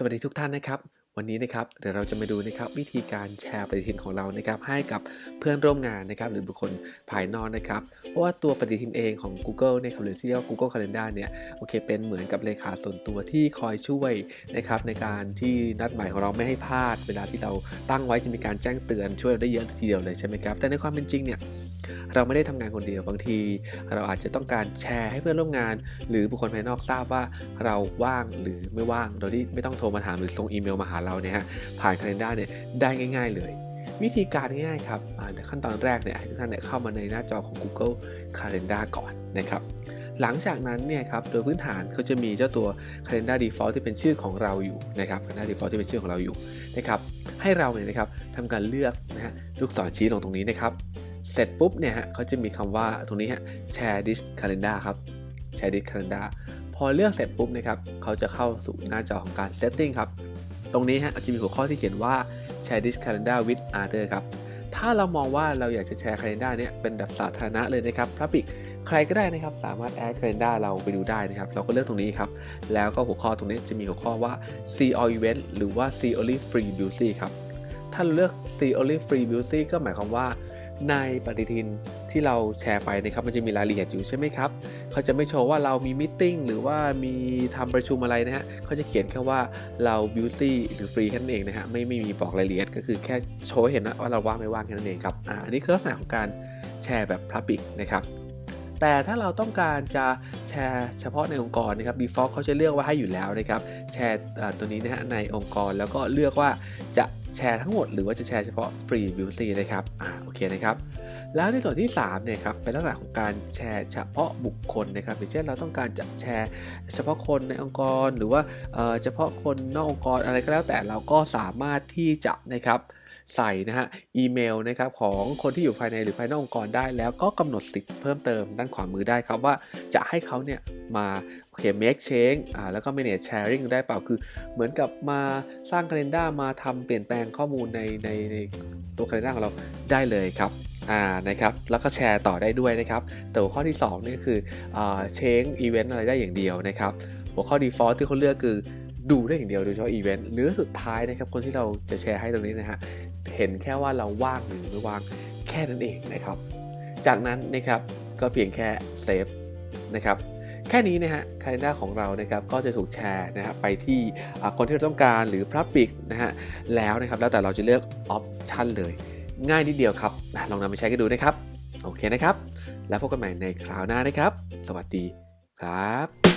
สวัสดีทุกท่านนะครับ วันนี้นะครับเดี๋ยวเราจะมาดูนะครับวิธีการแชร์ปฏิทินของเรานะครับให้กับเพื่อนร่วมงานนะครับหรือบุคคลภายนอกนะครับ เพราะว่าตัวปฏิทินเองของ Google นี่ยครับหรือที่เรียกว่า Google Calendar เนี่ยโอเคเป็นเหมือนกับเลขาส่วนตัวที่คอยช่วยนะครับในการที่นัดหมายของเราไม่ให้พลาด เวลาที่เราตั้งไว้จะมีการแจ้งเตือนช่วยเราได้เยอะทีเดียวเลยใช่ไหมครับแต่ในความเป็นจริงเนี่ย เราไม่ได้ทำงานคนเดียวบางที เราอาจจะต้องการแชร์ให้เพื่อนร่วมงาน หรือบุคคลภายนอกทราบว่าเราว่างหรือไม่ว่างโดยที่ไม่ต้องโทรมาถามหรือส่งอีเมลมาหาเราเนี่ยฮะผ่าน Calendar เนี่ยได้ง่าย ๆ เลย วิธีการง่ายๆครับขั้นตอนแรกเนี่ยทุกท่านเนี่ยเข้ามาในหน้าจอของ Google Calendar ก่อนนะครับหลังจากนั้นเนี่ยครับโดยพื้นฐานเขาจะมีเจ้าตัว Calendar Default ที่เป็นชื่อของเราอยู่นะครับ Calendar Default ที่เป็นชื่อของเราอยู่นะครับให้เราเนี่ยนะครับทำการเลือกนะฮะลูกศรชี้ลงตรงนี้นะครับ เสร็จปุ๊บเนี่ยฮะเขาจะมีคำว่าตรงนี้ฮะ share this calendar ครับ share this calendar พอเลือกเสร็จปุ๊บนะครับเขาจะเข้าสู่หน้าจอของการ setting ครับ ตรงนี้ฮะจะมีหัวข้อที่เขียนว่า share this calendar with other ครับ ถ้าเรามองว่าเราอยากจะแชร์ calendar เนี่ยเป็นแบบสาธารณะเลยนะครับ public ใครก็ได้นะครับสามารถ add calendar เราไปดูได้นะครับ เราก็เลือกตรงนี้ครับ แล้วก็หัวข้อตรงนี้จะมีหัวข้อว่า see all event หรือว่า see only free beauty ครับ ถ้าเราเลือก see only free beauty ก็หมายความว่า ในปฏิทินที่เราแชร์ไปนะครับมันจะมีรายละเอียดอยู่ใช่ไหมครับเขาจะไม่โชว์ว่าเรามีมิ팅หรือว่ามีทำประชุมอะไรนะฮะเขาจะเขียนแค่ว่าเราบิวตี้หรือฟรีแค่นั้นเองนะฮะไม่ไม่มีบอกรายละเอียดก็คือแค่โชว์เห็นว่าเราว่างไม่ว่างแค่นั้นเองครับอ่าอันนี้คือลักษณะของการแชร์แบบพับบิกนะครับ แต่ถ้าเราต้องการจะแชร์เฉพาะในองค์กรนะครับ default เขาจะเลือกว่าให้อยู่แล้วนะครับ แชร์ตัวนี้นะฮะในองค์กรแล้วก็เลือกว่าจะแชร์ทั้งหมดหรือว่าจะแชร์เฉพาะ free beauty นะครับอ่าโอเคนะครับแล้วในส่วนที่3เนี่ยครับเป็นลักษณะของการแชร์เฉพาะบุคคลนะครับอย่างเช่นเราต้องการจะแชร์เฉพาะคนในองค์กรหรือว่าเฉพาะคนนอกองค์กรอะไรก็แล้วแต่เราก็สามารถที่จะนะครับ ใส่นะฮะอีเมลนะครับของคนที่อยู่ภายในหรือภายนอกองค์กรได้ แล้วก็กำหนดสิทธิ์เพิ่มเติมด้านขวามือได้ครับว่าจะให้เขาเนี่ยมาโอเค make change อ่าแล้วก็ manage sharing ได้เปล่าคือ เหมือนกับมาสร้าง calendar มาทำเปลี่ยนแปลงข้อมูลในในในตัว calendar ของเราได้เลยครับอ่านะครับแล้วก็แชร์ต่อได้ด้วยนะครับแต่หัวข้อที่2นี่คืออ่าเชงอีเวนต์อะไรได้อย่างเดียวนะครับหัวข้อ default ที่เขาเลือกคือดูได้อย่างเดียวโดยเฉพาะอีเวนต์หรือสุดท้ายนะครับคนที่เราจะแชร์ให้ตรงนี้นะฮะ เห็นแค่ว่าเราว่างหรือไม่ว่างแค่นั้นเองนะครับ จากนั้นนะครับก็เพียงแค่เซฟนะครับแค่นี้นะฮะ calendar ของเรานะครับก็จะถูกแชร์นะครับไปที่คนที่เราต้องการหรือ public นะฮะแล้วนะครับแล้วแต่เราจะเลือก option เลย ง่ายนิดเดียวครับ ลองนำไปใช้กันดูนะครับ โอเคนะครับ แล้วพบกันใหม่ในคราวหน้านะครับ สวัสดีครับ